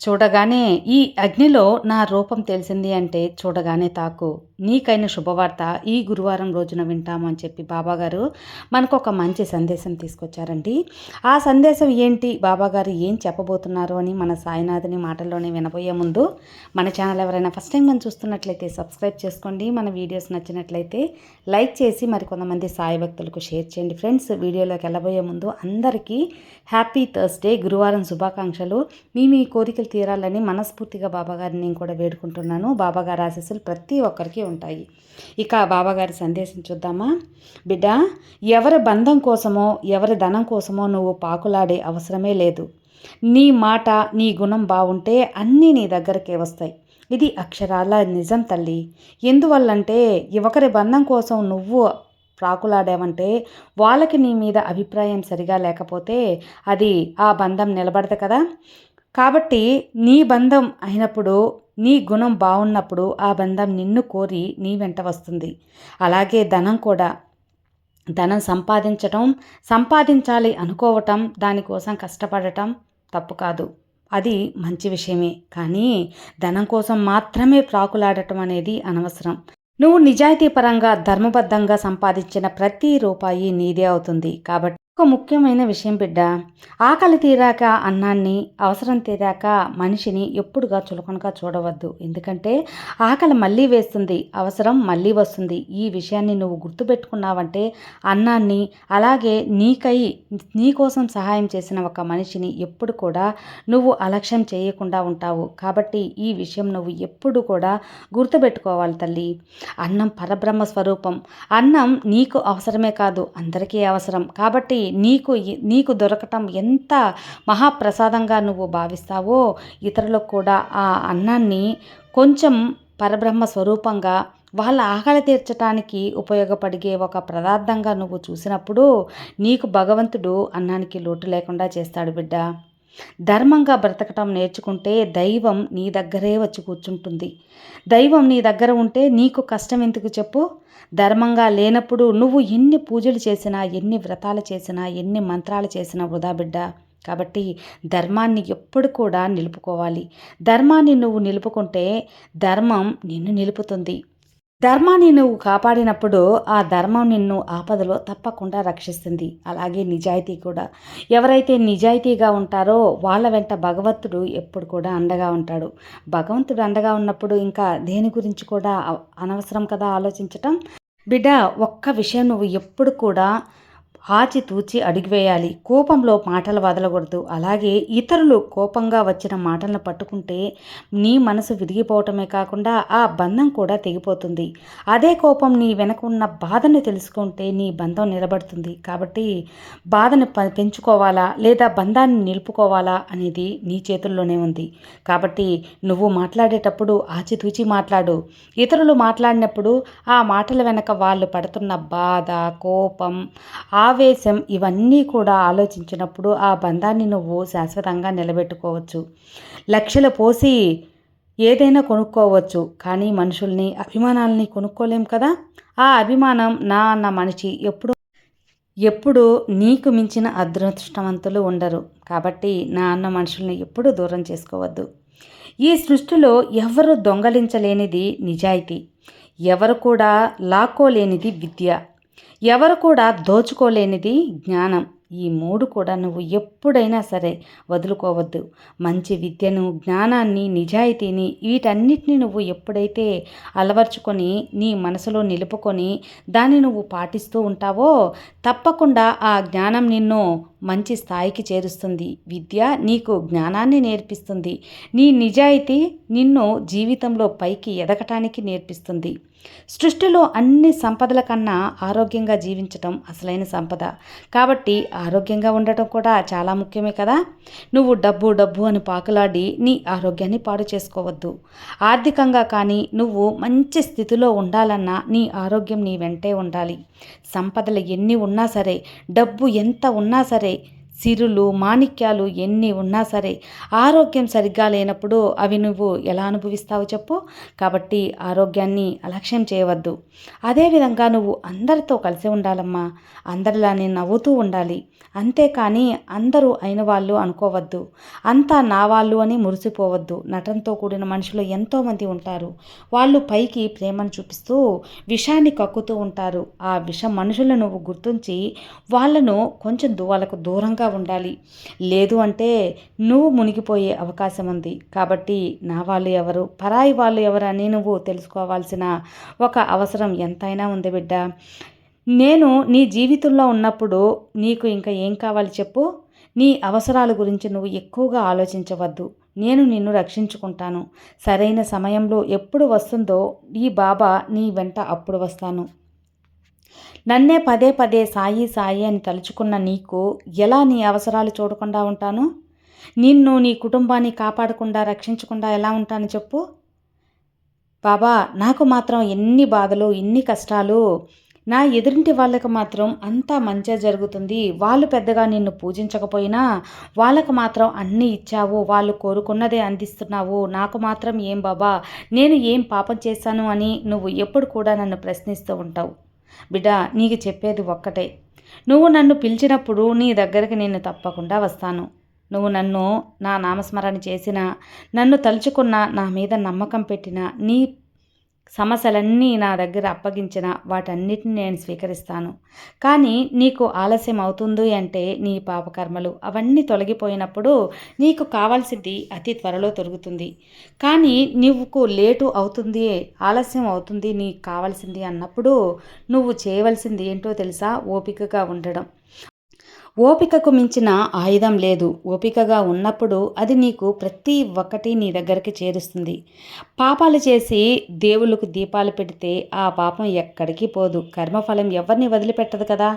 చూడగానే ఈ అగ్నిలో నా రూపం తెలిసింది అంటే చూడగానే తాకు. నీకైన శుభవార్త ఈ గురువారం రోజున వింటాము అని చెప్పి బాబాగారు మనకు ఒక మంచి సందేశం తీసుకొచ్చారండి. ఆ సందేశం ఏంటి? బాబాగారు ఏం చెప్పబోతున్నారు అని మన సాయినాథుని మాటల్లోనే వినబోయే ముందు మన ఛానల్ ఎవరైనా ఫస్ట్ టైం మనం చూస్తున్నట్లయితే సబ్స్క్రైబ్ చేసుకోండి. మన వీడియోస్ నచ్చినట్లయితే లైక్ చేసి మరి కొంతమంది సాయి భక్తులకు షేర్ చేయండి. ఫ్రెండ్స్ వీడియోలోకి వెళ్ళబోయే ముందు అందరికీ హ్యాపీ థర్స్డే గురువారం శుభాకాంక్షలు. మీ మీ కోరికలు తీరాలని మనస్ఫూర్తిగా బాబాగారిని నేను కూడా వేడుకుంటున్నాను. బాబాగారి ఆశీస్సులు ప్రతి ఒక్కరికి ఉంటాయి. ఇక బాబాగారి సందేశం చూద్దామా? బిడ్డ ఎవరి బంధం కోసమో ఎవరి ధనం కోసమో నువ్వు పాకులాడే అవసరమే లేదు. నీ మాట నీ గుణం బాగుంటే అన్నీ నీ దగ్గరకే వస్తాయి. ఇది అక్షరాల నిజం తల్లి. ఎందువల్లంటే ఒకరి బంధం కోసం నువ్వు ప్రాకులాడావంటే వాళ్ళకి నీ మీద అభిప్రాయం సరిగా లేకపోతే అది ఆ బంధం నిలబడదు కదా. కాబట్టి నీ బంధం అయినప్పుడు నీ గుణం బాగున్నప్పుడు ఆ బంధం నిన్ను కోరి నీ వెంట వస్తుంది. అలాగే ధనం కూడా. ధనం సంపాదించటం సంపాదించాలి అనుకోవటం దానికోసం కష్టపడటం తప్పు కాదు. అది మంచి విషయమే. కానీ ధనం కోసం మాత్రమే ప్రాకులాడటం అనేది అనవసరం. నువ్వు నిజాయితీపరంగా ధర్మబద్ధంగా సంపాదించిన ప్రతి రూపాయి నీదే అవుతుంది. కాబట్టి ఒక ముఖ్యమైన విషయం బిడ్డ. ఆకలి తీరాక అన్నాన్ని అవసరం తీరాక మనిషిని ఎప్పుడుగా చులకనగా చూడవద్దు. ఎందుకంటే ఆకలి మళ్ళీ వేస్తుంది అవసరం మళ్ళీ వస్తుంది. ఈ విషయాన్ని నువ్వు గుర్తుపెట్టుకున్నావంటే అన్నాన్ని అలాగే నీకై నీకోసం సహాయం చేసిన ఒక మనిషిని ఎప్పుడు కూడా నువ్వు అలక్ష్యం చేయకుండా ఉంటావు. కాబట్టి ఈ విషయం నువ్వు ఎప్పుడు కూడా గుర్తుపెట్టుకోవాలి తల్లి. అన్నం పరబ్రహ్మ స్వరూపం. అన్నం నీకు అవసరమే కాదు అందరికీ అవసరం. కాబట్టి నీకు నీకు దొరకటం ఎంత మహాప్రసాదంగా నువ్వు భావిస్తావో ఇతరులకు కూడా ఆ అన్నాన్ని కొంచెం పరబ్రహ్మ స్వరూపంగా వాళ్ళ ఆకలి తీర్చడానికి ఉపయోగపడిగే ఒక పదార్థంగా నువ్వు చూసినప్పుడు నీకు భగవంతుడు అన్నానికి లోటు లేకుండా చేస్తాడు బిడ్డ. ధర్మంగా బ్రతకటం నేర్చుకుంటే దైవం నీ దగ్గరే వచ్చి కూర్చుంటుంది. దైవం నీ దగ్గర ఉంటే నీకు కష్టం ఎందుకు చెప్పు? ధర్మంగా లేనప్పుడు నువ్వు ఎన్ని పూజలు చేసినా ఎన్ని వ్రతాలు చేసినా ఎన్ని మంత్రాలు చేసినా వృధా బిడ్డ. కాబట్టి ధర్మాన్ని ఎప్పుడు కూడా నిలుపుకోవాలి. ధర్మాన్ని నువ్వు నిలుపుకుంటే ధర్మం నిన్ను నిలుపుతుంది. ధర్మాన్ని నువ్వు కాపాడినప్పుడు ఆ ధర్మం నిన్ను ఆపదలో తప్పకుండా రక్షిస్తుంది. అలాగే నిజాయితీ కూడా. ఎవరైతే నిజాయితీగా ఉంటారో వాళ్ళ వెంట భగవంతుడు ఎప్పుడు కూడా అండగా ఉంటాడు. భగవంతుడు అండగా ఉన్నప్పుడు ఇంకా దేని గురించి కూడా అనవసరం కదా ఆలోచించటం? బిడ్డ ఒక్క విషయం నువ్వు ఎప్పుడు కూడా ఆచితూచి అడిగివేయాలి కోపంలో మాటలు వదలకూడదు. అలాగే ఇతరులు కోపంగా వచ్చిన మాటలను పట్టుకుంటే నీ మనసు విరిగిపోవటమే కాకుండా ఆ బంధం కూడా తెగిపోతుంది. అదే కోపం నీ వెనక ఉన్న బాధను తెలుసుకుంటే నీ బంధం నిలబడుతుంది. కాబట్టి బాధను పెంచుకోవాలా లేదా బంధాన్ని నిలుపుకోవాలా అనేది నీ చేతుల్లోనే ఉంది. కాబట్టి నువ్వు మాట్లాడేటప్పుడు ఆచితూచి మాట్లాడు. ఇతరులు మాట్లాడినప్పుడు ఆ మాటల వెనక వాళ్ళు పడుతున్న బాధ కోపం ఆ ఆవేశం ఇవన్నీ కూడా ఆలోచించినప్పుడు ఆ బంధాన్ని నువ్వు శాశ్వతంగా నిలబెట్టుకోవచ్చు. లక్షలు పోసి ఏదైనా కొనుక్కోవచ్చు. కానీ మనుషుల్ని అభిమానాలని కొనుక్కోలేం కదా? ఆ అభిమానం నా అన్న మనిషి ఎప్పుడు ఎప్పుడు నీకు మించిన అదృష్టవంతులు ఉండరు. కాబట్టి నా అన్న మనుషుల్ని ఎప్పుడూ దూరం చేసుకోవద్దు. ఈ సృష్టిలో ఎవరు దొంగలించలేనిది నిజాయితీ. ఎవరు కూడా లాక్కోలేనిది విద్య. ఎవరు కూడా దోచుకోలేనిది జ్ఞానం. ఈ మూడు కూడా నువ్వు ఎప్పుడైనా సరే వదులుకోవద్దు. మంచి విద్యను జ్ఞానాన్ని నిజాయితీని వీటన్నిటిని నువ్వు ఎప్పుడైతే అలవర్చుకొని నీ మనసులో నిలుపుకొని దాన్ని నువ్వు పాటిస్తూ ఉంటావో తప్పకుండా ఆ జ్ఞానం నిన్ను మంచి స్థాయికి చేరుస్తుంది. విద్య నీకు జ్ఞానాన్ని నేర్పిస్తుంది. నీ నిజాయితీ నిన్ను జీవితంలో పైకి ఎదగటానికి నేర్పిస్తుంది. సృష్టిలో అన్ని సంపదల కన్నా ఆరోగ్యంగా జీవించటం అసలైన సంపద. కాబట్టి ఆరోగ్యంగా ఉండటం కూడా చాలా ముఖ్యమే కదా. నువ్వు డబ్బు డబ్బు అని పాకులాడి నీ ఆరోగ్యాన్ని పాడు చేసుకోవద్దు. ఆర్థికంగా కానీ నువ్వు మంచి స్థితిలో ఉండాలన్నా నీ ఆరోగ్యం నీ వెంటే ఉండాలి. సంపదలు ఎన్ని ఉన్నా సరే డబ్బు ఎంత ఉన్నా సరే సిరులు మాణిక్యాలు ఎన్ని ఉన్నా సరే ఆరోగ్యం సరిగ్గా లేనప్పుడు అవి నువ్వు ఎలా అనుభవిస్తావు చెప్పు. కాబట్టి ఆరోగ్యాన్ని అలక్ష్యం చేయవద్దు. అదేవిధంగా నువ్వు అందరితో కలిసి ఉండాలమ్మా. అందరిలానే నవ్వుతూ ఉండాలి. అంతేకాని అందరూ అయిన వాళ్ళు అనుకోవద్దు. అంతా నా వాళ్ళు అని మురిసిపోవద్దు. నటనతో కూడిన మనుషులు ఎంతోమంది ఉంటారు. వాళ్ళు పైకి ప్రేమను చూపిస్తూ విషాన్ని కక్కుతూ ఉంటారు. ఆ విషం మనుషులను నువ్వు గుర్తించి వాళ్ళను కొంచెం వాళ్ళకు దూరంగా ఉండాలి. లేదు అంటే నువ్వు మునిగిపోయే అవకాశం ఉంది కాబట్టి నా వాళ్ళు ఎవరు పరాయి వాళ్ళు ఎవరు అని నువ్వు తెలుసుకోవాల్సిన ఒక అవసరం ఎంతైనా ఉంది బిడ్డ. నేను నీ జీవితంలో ఉన్నప్పుడు నీకు ఇంకా ఏం కావాలి చెప్పు? నీ అవసరాల గురించి నువ్వు ఎక్కువగా ఆలోచించవద్దు. నేను నిన్ను రక్షించుకుంటాను. సరైన సమయంలో ఎప్పుడు వస్తుందో ఈ బాబా నీ వెంట అప్పుడు వస్తాను. నన్నే పదే పదే సాయి సాయి అని తలుచుకున్న నీకు ఎలా నీ అవసరాలు చూడకుండా ఉంటాను? నిన్ను నీ కుటుంబాన్ని కాపాడకుండా రక్షించకుండా ఎలా ఉంటాను చెప్పు? బాబా నాకు మాత్రం ఎన్ని బాధలు ఎన్ని కష్టాలు. నా ఎదురింటి వాళ్ళకి మాత్రం అంతా మంచిగా జరుగుతుంది. వాళ్ళు పెద్దగా నిన్ను పూజించకపోయినా వాళ్ళకు మాత్రం అన్నీ ఇచ్చావు. వాళ్ళు కోరుకున్నదే అందిస్తున్నావు. నాకు మాత్రం ఏం బాబా నేను ఏం పాపం చేశాను అని నువ్వు ఎప్పుడు కూడా నన్ను ప్రశ్నిస్తూ ఉంటావు. బిడ్డ నీకు చెప్పేది ఒక్కటే. నువ్వు నన్ను పిలిచినప్పుడు నీ దగ్గరికి నేను తప్పకుండా వస్తాను. నువ్వు నన్ను నా నామస్మరణ చేసిన నన్ను తలుచుకున్న నా మీద నమ్మకం పెట్టిన నీ సమస్యలన్నీ నా దగ్గర అప్పగించిన వాటన్నిటిని నేను స్వీకరిస్తాను. కానీ నీకు ఆలస్యం అవుతుంది అంటే నీ పాపకర్మలు అవన్నీ తొలగిపోయినప్పుడు నీకు కావాల్సింది అతి త్వరలో తొలుగుతుంది. కానీ నీవుకు లేటు అవుతుంది ఆలస్యం అవుతుంది నీకు కావాల్సింది అన్నప్పుడు నువ్వు చేయవలసింది ఏంటో తెలుసా? ఓపికగా ఉండడం. ఓపికకు మించిన ఆయుధం లేదు. ఓపికగా ఉన్నప్పుడు అది నీకు ప్రతి ఒక్కటి నీ దగ్గరికి చేరుస్తుంది. పాపాలు చేసి దేవుళ్ళకు దీపాలు పెడితే ఆ పాపం ఎక్కడికి పోదు. కర్మఫలం ఎవరిని వదిలిపెట్టదు కదా.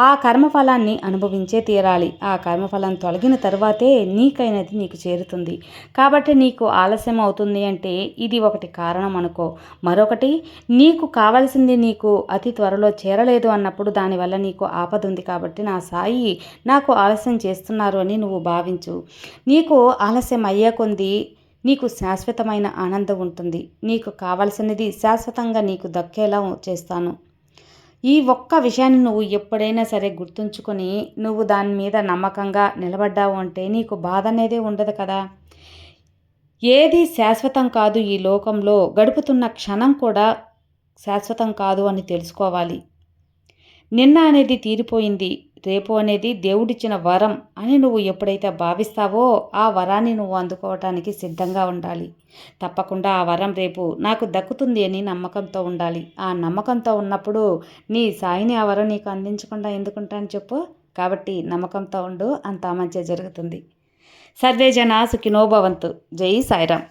ఆ కర్మఫలాన్ని అనుభవించే తీరాలి. ఆ కర్మఫలం తొలగిన తర్వాతే నీకైనది నీకు చేరుతుంది. కాబట్టి నీకు ఆలస్యం అవుతుంది అంటే ఇది ఒకటి కారణం అనుకో. మరొకటి నీకు కావలసింది నీకు అతి త్వరలో చేరలేదు అన్నప్పుడు దానివల్ల నీకు ఆపద ఉంది కాబట్టి నా సాయి నాకు ఆలస్యం చేస్తున్నారు అని నువ్వు భావించు. నీకు ఆలస్యం అయ్యే కొంది నీకు శాశ్వతమైన ఆనందం ఉంటుంది. నీకు కావలసినది శాశ్వతంగా నీకు దక్కేలా చేస్తాను. ఈ ఒక్క విషయాన్ని నువ్వు ఎప్పుడైనా సరే గుర్తుంచుకొని నువ్వు దాని మీద నమ్మకంగా నిలబడ్డావు అంటే నీకు బాధ అనేదే ఉండదు కదా. ఏది శాశ్వతం కాదు ఈ లోకంలో గడుపుతున్న క్షణం కూడా శాశ్వతం కాదు అని తెలుసుకోవాలి. నిన్న అనేది తీరిపోయింది. రేపు అనేది దేవుడిచ్చిన వరం అని నువ్వు ఎప్పుడైతే భావిస్తావో ఆ వరాన్ని నువ్వు అందుకోవటానికి సిద్ధంగా ఉండాలి. తప్పకుండా ఆ వరం రేపు నాకు దక్కుతుంది అని నమ్మకంతో ఉండాలి. ఆ నమ్మకంతో ఉన్నప్పుడు నీ సాయిని ఆ వరం నీకు అందించకుండా ఎందుకుంటాను చెప్పు. కాబట్టి నమ్మకంతో ఉండు అంతా మంచిగా జరుగుతుంది. సర్వే జన సుఖినోభవంతు జై సాయిరామ్.